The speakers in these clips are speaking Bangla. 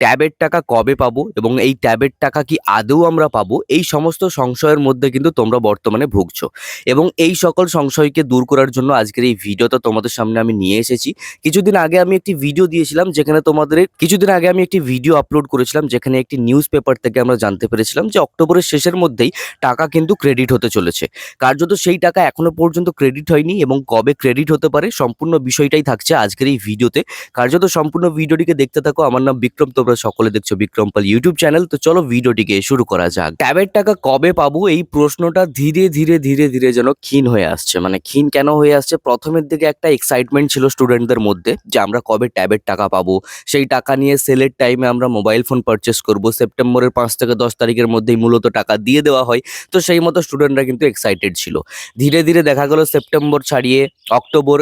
ট্যাবের টাকা কবে পাবো এবং এই ট্যাবের টাকা কি আদৌ আমরা পাবো? এই সমস্ত সংশয়ের মধ্যে কিন্তু তোমরা বর্তমানে ভুগছো। এবং এই সকল সংশয়কে দূর করার জন্য আজকের এই ভিডিওটা তোমাদের সামনে আমি নিয়ে এসেছি। কিছুদিন আগে আমি একটি ভিডিও দিয়েছিলাম যেখানে তোমাদের কিছুদিন আগে আমি একটি ভিডিও আপলোড করেছিলাম যেখানে একটি নিউজ পেপার থেকে আমরা জানতে পেরেছিলাম যে অক্টোবরের শেষের মধ্যেই টাকা কিন্তু ক্রেডিট হতে চলেছে। কার্যত সেই টাকা এখনও পর্যন্ত ক্রেডিট হয়নি এবং কবে ক্রেডিট হতে পারে সম্পূর্ণ বিষয়টাই থাকছে আজকের এই ভিডিওতে। কার্যত সম্পূর্ণ ভিডিওটিকে দেখতে থাকো। আমার নাম বিক্রম তোমরা সকলে দেখছ বিক্রম পাল ইউটিউব চ্যানেল। তো চলো ভিডিওটিকে শুরু করা যাক। ট্যাবের টাকা কবে পাবো? এই প্রশ্নটা ধীরে ধীরে ধীরে ধীরে যেন ক্ষীণ হয়ে আসছে। মানে ক্ষীণ কেন হয়ে আসছে? প্রথমের দিকে একটা এক্সাইটমেন্ট ছিল স্টুডেন্টদের মধ্যে যে আমরা কবে ট্যাবের টাকা পাবো? সেই টাকা নিয়ে সেলের টাইমে আমরা মোবাইল ফোন পারচেস করব। সেপ্টেম্বরের পাঁচ থেকে দশ তারিখের মধ্যেই মূলত টাকা দিয়ে দেওয়া হয়। তো সেই মতো স্টুডেন্টরা কিন্তু এক্সাইটেড ছিল। ধীরে ধীরে দেখা গেল সেপ্টেম্বর ছাড়িয়ে অক্টোবর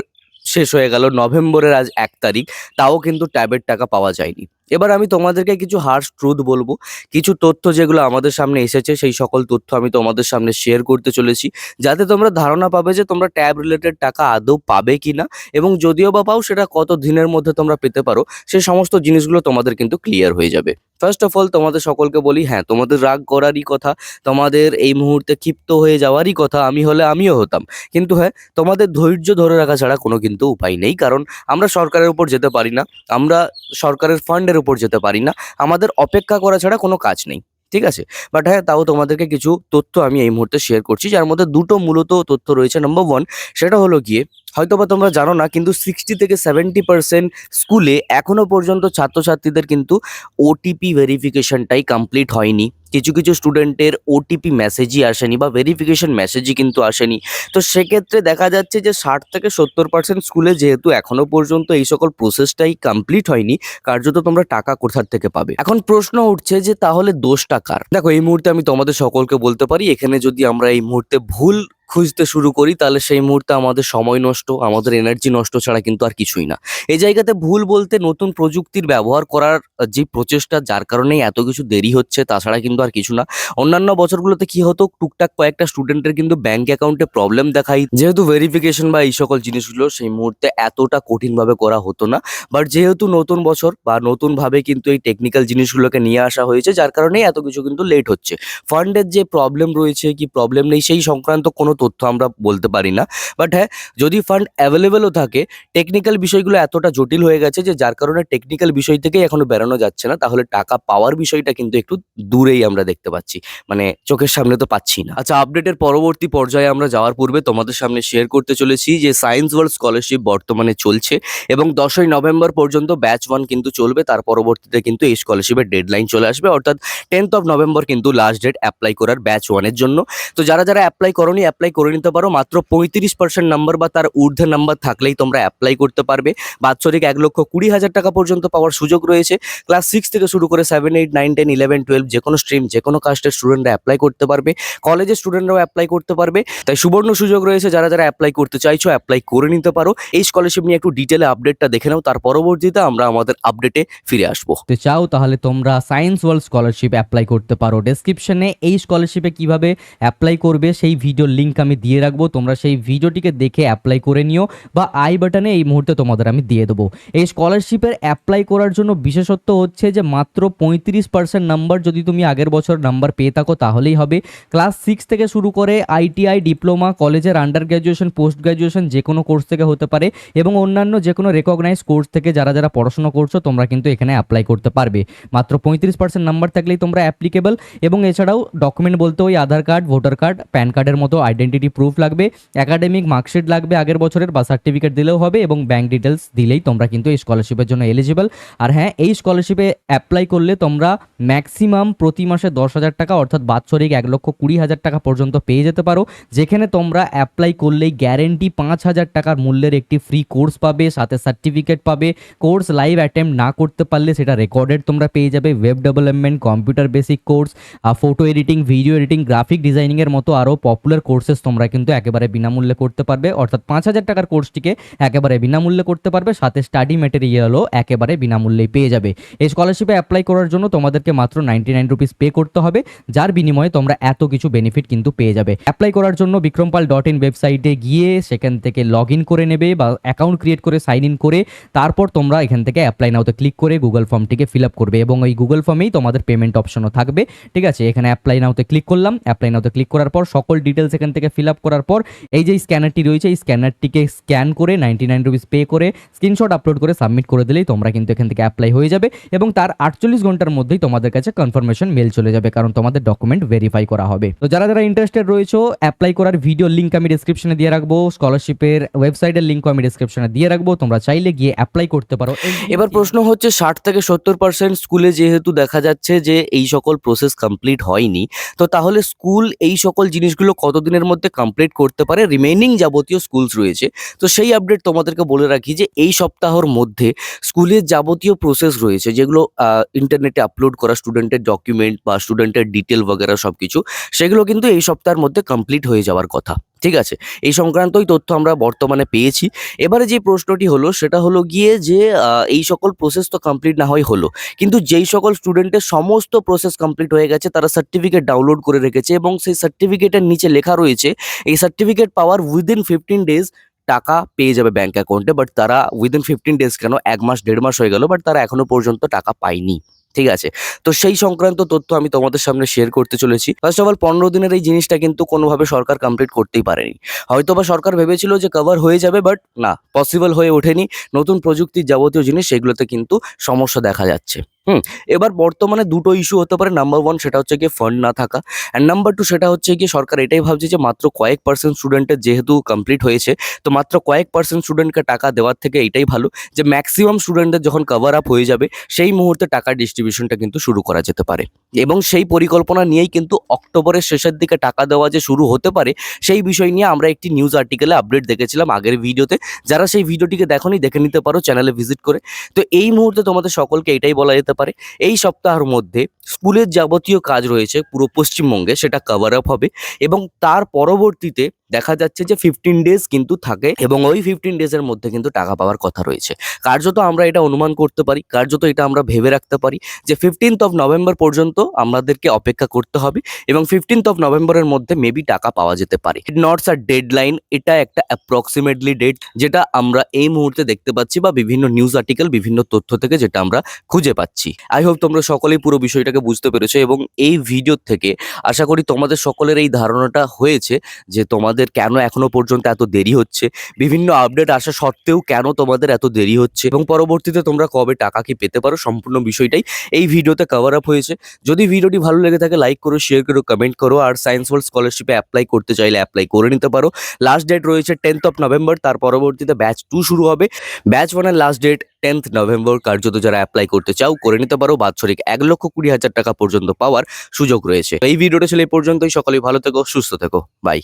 শেষ হয়ে গেল নভেম্বরের আজ এক তারিখ, তাও কিন্তু ট্যাবের টাকা পাওয়া যায়নি। এবার আমি তোমাদেরকে কিছু হার্শ ট্রুথ বলব, কিছু তথ্য যেগুলো আমাদের সামনে এসেছে, সেই সকল তথ্য আমি তোমাদের সামনে শেয়ার করতে চলেছি, যাতে তোমরা ধারণা পাবে যে তোমরা ট্যাব রিলেটেড টাকা আদৌ পাবে কি না এবং যদিও বা পাও সেটা কত দিনের মধ্যে তোমরা পেতে পারো সেই সমস্ত জিনিসগুলো তোমাদের কিন্তু ক্লিয়ার হয়ে যাবে। ফার্স্ট অফ অল তোমাদের সকলকে বলি হ্যাঁ তোমাদের রাগ করারই কথা, তোমাদের এই মুহূর্তে ক্ষিপ্ত হয়ে যাওয়ারই কথা, আমি হলে আমিও হতাম। কিন্তু হ্যাঁ তোমাদের ধৈর্য ধরে রাখা ছাড়া কোনো কিন্তু উপায় নেই, কারণ আমরা সরকারের উপর যেতে পারি না, আমরা সরকারের ফান্ডের উপর যেতে পারি না, আমাদের অপেক্ষা করা ছাড়া কোনো কাজ নেই, ঠিক আছে? বাট হ্যাঁ তাও তোমাদেরকে কিছু তথ্য আমি এই মুহূর্তে শেয়ার করছি, যার মধ্যে দুটো মূলত তথ্য রয়েছে নম্বর ওয়ান সেটা হলো গিয়ে হয়তোবা তোমরা জানো না, কিন্তু সিক্সটি থেকে সেভেন্টি পার্সেন্ট স্কুলে এখনও পর্যন্ত ছাত্রছাত্রীদের কিন্তু ওটিপি ভেরিফিকেশনটাই কমপ্লিট হয়নি। কিছু কিছু স্টুডেন্টের ওটিপি মেসেজই আসেনি বা ভেরিফিকেশন মেসেজই কিন্তু আসেনি। তো সেক্ষেত্রে দেখা যাচ্ছে যে ষাট থেকে সত্তর পার্সেন্ট স্কুলে যেহেতু এখনও পর্যন্ত এই সকল প্রসেসটাই কমপ্লিট হয়নি, কার্যত তোমরা টাকা কোথার থেকে পাবে? এখন প্রশ্ন উঠছে যে তাহলে দোষটা কার? দেখো, এই মুহূর্তে আমি তোমাদের সকলকে বলতে পারি, এখানে যদি আমরা এই মুহূর্তে ভুল খুঁজতে শুরু করি, তাহলে সেই মুহূর্তে আমাদের সময় নষ্ট, আমাদের এনার্জি নষ্ট ছাড়া কিন্তু আর কিছুই না। এই জায়গাতে ভুল বলতে নতুন প্রযুক্তির ব্যবহার করার যে প্রচেষ্টা, যার কারণেই এত কিছু দেরি হচ্ছে, তাছাড়া কিন্তু আর কিছু না। অন্যান্য বছরগুলোতে কি হতো, টুকটাক কয়েকটা স্টুডেন্টের কিন্তু ব্যাংক অ্যাকাউন্টে প্রবলেম দেখাই। যেহেতু ভেরিফিকেশন বা এই সকল জিনিসগুলো সেই মুহূর্তে এতটা কঠিনভাবে করা হতো না বাট যেহেতু নতুন বছর বা নতুনভাবে কিন্তু এই টেকনিক্যাল জিনিসগুলোকে নিয়ে আসা হয়েছে, যার কারণেই এত কিছু কিন্তু লেট হচ্ছে। ফান্ডের যে প্রবলেম রয়েছে, কি প্রবলেম নেই, সেই সংক্রান্ত কোনো তথ্য আমরা বলতে পারি না। বাট হ্যাঁ যদি ফান্ড অ্যাভেলেবেলও থাকে টেকনিক্যাল বিষয়গুলো এতটা জটিল হয়ে গেছে যে যার কারণে টেকনিক্যাল বিষয় থেকেই এখনও বেরোনো যাচ্ছে না, তাহলে টাকা পাওয়ার বিষয়টা কিন্তু একটু দূরেই আমরা দেখতে পাচ্ছি। মানে চোখের সামনে তো পাচ্ছি না। আচ্ছা আপডেটের পরবর্তী পর্যায়ে আমরা যাওয়ার পূর্বে তোমাদের সামনে শেয়ার করতে চলেছি যে সায়েন্স ওয়ার্ল্ড স্কলারশিপ বর্তমানে চলছে এবং দশই নভেম্বর পর্যন্ত ব্যাচ ওয়ান কিন্তু চলবে, তার পরবর্তীতে কিন্তু এই স্কলারশিপের ডেডলাইন চলে আসবে। অর্থাৎ টেন্থ অফ নভেম্বর কিন্তু লাস্ট ডেট অ্যাপ্লাই করার ব্যাচ ওয়ানের জন্য। তো যারা যারা অ্যাপ্লাই করনি অ্যাপ্লাই করে নিতে পারো। মাত্র পঁয়ত্রিশ পার্সেন্ট নাম্বার বা তার ঊর্ধ্বে নাম্বার থাকলেই তোমরা অ্যাপ্লাই করতে পারবে। বাৎসরিক এক লক্ষ কুড়ি হাজার টাকা পর্যন্ত পাওয়ার সুযোগ রয়েছে। ক্লাস সিক্স থেকে শুরু করে seven eight nine ten eleven twelve যে কোনো স্ট্রিম যে কোনো কাস্টের স্টুডেন্টরা অ্যাপ্লাই করতে পারবে। কলেজের স্টুডেন্টরাও অ্যাপ্লাই করতে পারবে। তাই সুবর্ণ সুযোগ রয়েছে যারা যারা অ্যাপ্লাই করতে চাইছো অ্যাপ্লাই করে নিতে পারো। এই স্কলারশিপ নিয়ে একটু ডিটেলে আপডেটটা দেখে নাও। তার পরবর্তীতে আমরা আমাদের আপডেটে ফিরে আসব। চাও তাহলে তোমরা সায়েন্স ওয়ার্ল্ড স্কলারশিপ অ্যাপ্লাই করতে পারো। ডেসক্রিপশনে এই স্কলারশিপে কীভাবে অ্যাপ্লাই করবে সেই ভিডিও লিঙ্ক আমি দিয়ে রাখব, তোমরা সেই ভিডিওটিকে দেখে অ্যাপ্লাই করে নিও বা আই বাটনে এই মুহূর্তে তোমাদের আমি দিয়ে দেবো। এই স্কলারশিপের অ্যাপ্লাই করার জন্য বিশেষত্ব হচ্ছে যে মাত্র পঁয়ত্রিশ পার্সেন্ট নাম্বার যদি তুমি আগের বছর নাম্বার পেয়ে থাকো তাহলেই হবে। ক্লাস সিক্স থেকে শুরু করে আইটিআই ডিপ্লোমা কলেজের আন্ডার গ্র্যাজুয়েশন পোস্ট গ্র্যাজুয়েশন যে কোনো কোর্স থেকে হতে পারে এবং অন্যান্য যে কোনো রেকগনাইজ কোর্স থেকে যারা যারা পড়াশোনা করছ তোমরা কিন্তু এখানে অ্যাপ্লাই করতে পারবে। মাত্র পঁয়ত্রিশ পার্সেন্ট নাম্বার থাকলেই তোমরা অ্যাপ্লিকেবল এবং এছাড়াও ডকুমেন্ট বলতে ওই Aadhaar card voter card pan কার্ডের মতো আইডেন্টিটি প্রুফ লাগবে একাডেমিক মার্কশিট লাগবে, আগের বছরের বা সার্টিফিকেট দিলেও হবে এবং ব্যাঙ্ক ডিটেলস দিলেই তোমরা কিন্তু এই স্কলারশিপের জন্য এলিজিবল আর হ্যাঁ এই স্কলারশিপে অ্যাপ্লাই করলে তোমরা ম্যাক্সিমাম প্রতি মাসে দশ হাজার টাকা অর্থাৎ বাৎসরিক এক লক্ষ কুড়ি হাজার টাকা পর্যন্ত পেয়ে যেতে পারো। যেখানে তোমরা অ্যাপ্লাই করলেই গ্যারেন্টি পাঁচ হাজার টাকার মূল্যের একটি ফ্রি কোর্স পাবে, সাথে সার্টিফিকেট পাবে। কোর্স লাইভ অ্যাটেম্প না করতে পারলে সেটা রেকর্ডেড তোমরা পেয়ে যাবে। Web development computer basic course photo editing video editing graphic ডিজাইনিংয়ের মতো আরও পপুলার কোর্সেস প্রসেস তোমরা কিন্তু একেবারে বিনামূল্যে করতে পারবে। অর্থাৎ পাঁচ হাজার টাকার কোর্সটিকে একেবারে বিনামূল্যে করতে পারবে, সাথে স্টাডি মেটেরিয়ালও একেবারে বিনামূল্যেই পেয়ে যাবে। এই স্কলারশিপে অ্যাপ্লাই করার জন্য তোমাদেরকে মাত্র নাইনটি নাইন রুপিস পে করতে হবে, যার বিনিময়ে তোমরা এত কিছু বেনিফিট কিন্তু পেয়ে যাবে। অ্যাপ্লাই করার জন্য বিক্রমপাল ডট ইন ওয়েবসাইটে গিয়ে সেখান থেকে লগ ইন করে নেবে বা অ্যাকাউন্ট ক্রিয়েট করে সাইন ইন করে, তারপর তোমরা এখান থেকে অ্যাপ্লাই নাওতে ক্লিক করে গুগল ফর্মটিকে ফিল আপ করবে এবং এই গুগল ফর্মেই তোমাদের পেমেন্ট অপশনও থাকবে। ঠিক আছে, এখানে অ্যাপ্লাই নাওতে ক্লিক করলাম অ্যাপ্লাই নাওতে ক্লিক করার পর সকল ডিটেলস এখান থেকে ফিল আপ করার পর এই যে স্ক্যানারটি রয়েছে, এই স্ক্যানারটিকে স্ক্যান করে নাইনটি নাইন রুপিস পে করে স্ক্রিনশট আপলোড করে সাবমিট করে দিলেই তোমরা কিন্তু এখান থেকে অ্যাপ্লাই হয়ে যাবে এবং তার আটচল্লিশ ঘণ্টার মধ্যেই তোমাদের কাছে কনফার্মেশন মেল চলে যাবে কারণ তোমাদের ডকুমেন্ট ভেরিফাই করা হবে। তো যারা যারা ইন্টারেস্টেড রয়েছে অ্যাপ্লাই করার ভিডিও লিঙ্ক আমি ডিসক্রিপশনে দিয়ে রাখব স্কলারশিপের ওয়েবসাইটের লিঙ্কও আমি ডিসক্রিপশনে দিয়ে রাখব, তোমরা চাইলে গিয়ে অ্যাপ্লাই করতে পারো। এবার প্রশ্ন হচ্ছে, ষাট থেকে সত্তর পার্সেন্ট স্কুলে যেহেতু দেখা যাচ্ছে যে এই সকল প্রসেস কমপ্লিট হয়নি, তো তাহলে স্কুল এই সকল জিনিসগুলো কতদিনের মধ্যে কমপ্লিট করতে পারে। রিমেইনিং যাবতীয় স্কুলস রয়েছে। তো সেই আপডেট তোমাদেরকে বলে রাখি যে, এই সপ্তাহর মধ্যে স্কুলের যাবতীয় প্রসেস রয়েছে, যেগুলো ইন্টারনেটে আপলোড করা স্টুডেন্টের ডকুমেন্ট বা স্টুডেন্টের ডিটেল বগেরা সব কিছু সেগুলো কিন্তু এই সপ্তাহের মধ্যে কমপ্লিট হয়ে যাওয়ার কথা। ঠিক আছে? এই সংক্রান্তই তথ্য আমরা বর্তমানে পেয়েছি। এবারে যে প্রশ্নটি হলো, সেটা হলো গিয়ে যে এই সকল প্রসেস তো কমপ্লিট না হয় হলো। কিন্তু যেই সকল স্টুডেন্টের সমস্ত প্রসেস কমপ্লিট হয়ে গেছে, তারা সার্টিফিকেট ডাউনলোড করে রেখেছে এবং সেই সার্টিফিকেটের নিচে লেখা রয়েছে, এই সার্টিফিকেট পাওয়ার উইদিন ফিফটিন ডেজ টাকা পেয়ে যাবে ব্যাঙ্ক অ্যাকাউন্টে বাট তারা উইদিন ফিফটিন ডেজ কেন? এক মাস, দেড় মাস হয়ে গেল বাট তারা এখনও পর্যন্ত টাকা পায়নি। ঠিক আছে? তো সেই সংক্রান্ত তথ্য আমি তোমাদের সামনে শেয়ার করতে চলেছি। ফার্স্ট অফ অল পনেরো দিনের এই জিনিসটা কিন্তু কোনোভাবে সরকার কমপ্লিট করতেই পারেনি। হয়তো বা সরকার ভেবেছিল যে কভার হয়ে যাবে বাট না পসিবল হয়ে ওঠেনি। নতুন প্রযুক্তির যাবতীয় জিনিস, সেগুলোতে কিন্তু সমস্যা দেখা যাচ্ছে। হুম, এবার বর্তমানে দুটো ইস্যু হতে পারে। নাম্বার ওয়ান সেটা হচ্ছে গিয়ে ফান্ড না থাকা অ্যান্ড নাম্বার টু সেটা হচ্ছে গিয়ে সরকার এটাই ভাবছে যে মাত্র কয়েক পার্সেন্ট স্টুডেন্টের যেহেতু কমপ্লিট হয়েছে, তো মাত্র কয়েক পার্সেন্ট স্টুডেন্টকে টাকা দেওয়ার থেকে এটাই ভালো যে ম্যাক্সিমাম স্টুডেন্টদের যখন কভার আপ হয়ে যাবে, সেই মুহূর্তে টাকা ডিস্ট্রিবিউশনটা কিন্তু শুরু করা যেতে পারে। এবং সেই পরিকল্পনা নিয়েই কিন্তু অক্টোবরের শেষের দিকে টাকা দেওয়া যে শুরু হতে পারে, সেই বিষয় নিয়ে আমরা একটি নিউজ আর্টিকেলে আপডেট দেখেছিলাম আগের ভিডিওতে যারা সেই ভিডিওটিকে দেখনি, দেখে নিতে পারো চ্যানেলে ভিজিট করে। তো এই মুহূর্তে তোমাদের সকলকে এটাই বলা যেতে পারে। এই সপ্তাহের মধ্যে স্কুলের যাবতীয় কাজ রয়েছে পুরো পশ্চিমবঙ্গে, সেটা কভার আপ হবে এবং তার পরবর্তীতে দেখা যাচ্ছে যে ফিফটিন ডেজ কিন্তু থাকে এবং ওই ফিফটিন ডেজের মধ্যে কিন্তু টাকা পাওয়ার কথা রয়েছে। কার্যত আমরা এটা অনুমান করতে পারি, কার্যত এটা আমরা ভেবে রাখতে পারি যে ফিফটিন্থ অফ নভেম্বর পর্যন্ত আমাদেরকে অপেক্ষা করতে হবে এবং ফিফটিন্থ অফ নভেম্বরের মধ্যে মেবি টাকা পাওয়া যেতে পারে। নটস আর ডেড লাইন এটা একটা অ্যাপ্রক্সিমেটলি ডেট যেটা আমরা এই মুহূর্তে দেখতে পাচ্ছি বা বিভিন্ন নিউজ আর্টিকেল বিভিন্ন তথ্য থেকে যেটা আমরা খুঁজে পাচ্ছি। আই হোপ তোমরা সকলেই পুরো বিষয়টাকে বুঝতে পেরেছ এবং এই ভিডিও থেকে আশা করি তোমাদের সকলের এই ধারণাটা হয়েছে যে তোমাদের কেন এখনও পর্যন্ত এত দেরি হচ্ছে। বিভিন্ন আপডেট আসা সত্ত্বেও কেন তোমাদের এত দেরি হচ্ছে এবং পরবর্তীতে তোমরা কবে টাকা কি পেতে পারো সম্পূর্ণ বিষয়টাই এই ভিডিওতে কভার আপ হয়েছে। যদি ভিডিওটি ভালো লেগে থাকে লাইক করো শেয়ার করো কমেন্ট করো আর সায়েন্স ওয়ার্ল্ড স্কলারশিপে অ্যাপ্লাই করতে চাইলে অ্যাপ্লাই করে নিতে পারো। লাস্ট ডেট রয়েছে টেন্থ অফ নভেম্বর তার পরবর্তীতে ব্যাচ টু শুরু হবে। ব্যাচ ওয়ানের লাস্ট ডেট টেন্থ নভেম্বর কার্যত যারা অ্যাপ্লাই করতে চাও, করে নিতে পারো। বাৎসরিক এক লক্ষ কুড়ি হাজার টাকা পর্যন্ত পাওয়ার সুযোগ রয়েছে। এই ভিডিওটা ছিল এই পর্যন্তই। সকলেই ভালো থেকো, সুস্থ থেকো। বাই